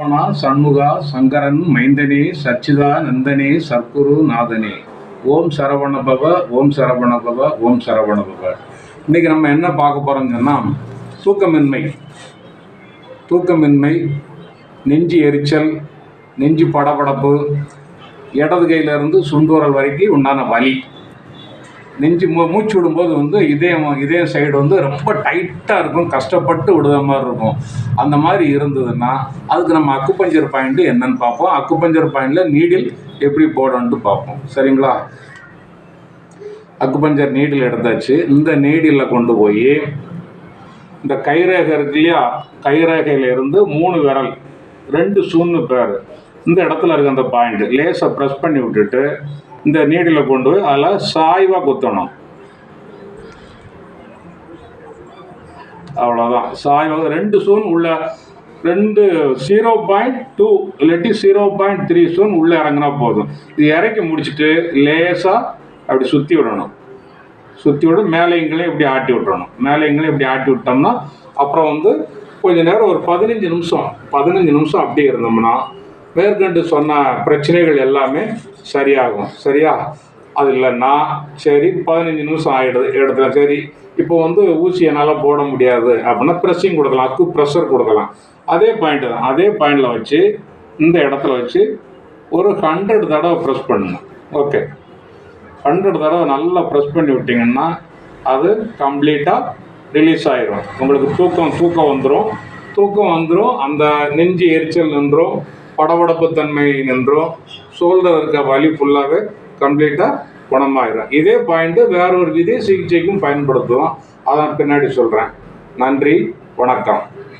சரவணா சண்முகா சங்கரன் மைந்தனே சச்சிதா நந்தனே சர்க்குரு நாதனே. ஓம் சரவண பவ ஓம் சரவண பவ ஓம் சரவண பவ இன்னைக்கு நம்ம என்ன பார்க்க போறோம்னு தூக்கமின்மை. தூக்கமின்மை நெஞ்சு எரிச்சல் நெஞ்சு படபடப்பு இடது கையிலேருந்து சுண்டுவரல் வரைக்கும் உண்டான வலி. நெஞ்சு மூ மூச்சு விடும்போது வந்து இதயம் இதயம் சைடு வந்து ரொம்ப டைட்டாக இருக்கும். கஷ்டப்பட்டு விடுற மாதிரி இருக்கும். அந்த மாதிரி இருந்ததுன்னா அதுக்கு நம்ம அக்குப்பஞ்சர் பாயிண்ட் என்னன்னு பார்ப்போம். அக்குப்பஞ்சர் பாயிண்டில் நீடில் எப்படி போடணுன்ட்டு பார்ப்போம். சரிங்களா? அக்குப்பஞ்சர் நீடில் எடுத்தாச்சு. இந்த நீடிலில் கொண்டு போய் இந்த கைரேகை இருக்கு இல்லையா? கைரேகையில இருந்து மூணு விரல் ரெண்டு சூன்னு பேர். இந்த இடத்துல இருக்க அந்த பாயிண்ட் லேசை ப்ரெஸ் பண்ணி விட்டுட்டு இந்த நீடில் கொண்டு போய் அதில் சாய்வாக குத்தணும். அவ்வளோதான் சாய்வாக ரெண்டு சூன் உள்ள ரெண்டு ஜீரோ பாயிண்ட் டூ இல்லாட்டி ஜீரோ பாயிண்ட் த்ரீ சூன் உள்ளே இறங்கினா போதும். இது இறக்கி முடிச்சுட்டு லேசாக அப்படி சுற்றி விடணும். சுற்றி விட மேலேயங்களையும் இப்படி ஆட்டி விட்டுறணும். மேலேயங்களையும் இப்படி ஆட்டி விட்டோம்னா அப்புறம் வந்து கொஞ்ச நேரம் ஒரு பதினஞ்சு நிமிஷம் பதினஞ்சு நிமிஷம் அப்படியே இருந்தோம்னா மேற்கொண்டு சொன்ன பிரச்சனைகள் எல்லாமே சரியாகும். சரியா? அது இல்லைன்னா சரி பதினஞ்சு நிமிஷம் ஆகிடுது இடத்துல சரி இப்போ வந்து ஊசி என்னால் போட முடியாது அப்படின்னா ப்ரெஸ்ஸிங் கொடுக்கலாம் அக்கு ப்ரெஷர் கொடுக்கலாம். அதே பாயிண்ட் தான். அதே பாயிண்டில் வச்சு இந்த இடத்துல வச்சு ஒரு ஹண்ட்ரட் தடவை ப்ரெஸ் பண்ணுங்க. ஓகே ஹண்ட்ரட் தடவை நல்லா ப்ரெஸ் பண்ணி விட்டிங்கன்னா அது கம்ப்ளீட்டாக ரிலீஸ் ஆயிரும். உங்களுக்கு தூக்கம் தூக்கம் வந்துடும் தூக்கம் வந்துடும் அந்த நெஞ்சு எரிச்சல் நின்றும் படபடப்பு தன்மை நின்றும். சோல்டர் இருக்க வலி ஃபுல்லாகவே கம்ப்ளீட்டாக குணமாயிடும் இதே பாயிண்ட்டு வேற ஒரு விதை சிகிச்சைக்கும் பயன்படுத்துவோம். அதான் பின்னாடி சொல்கிறேன் நன்றி வணக்கம்.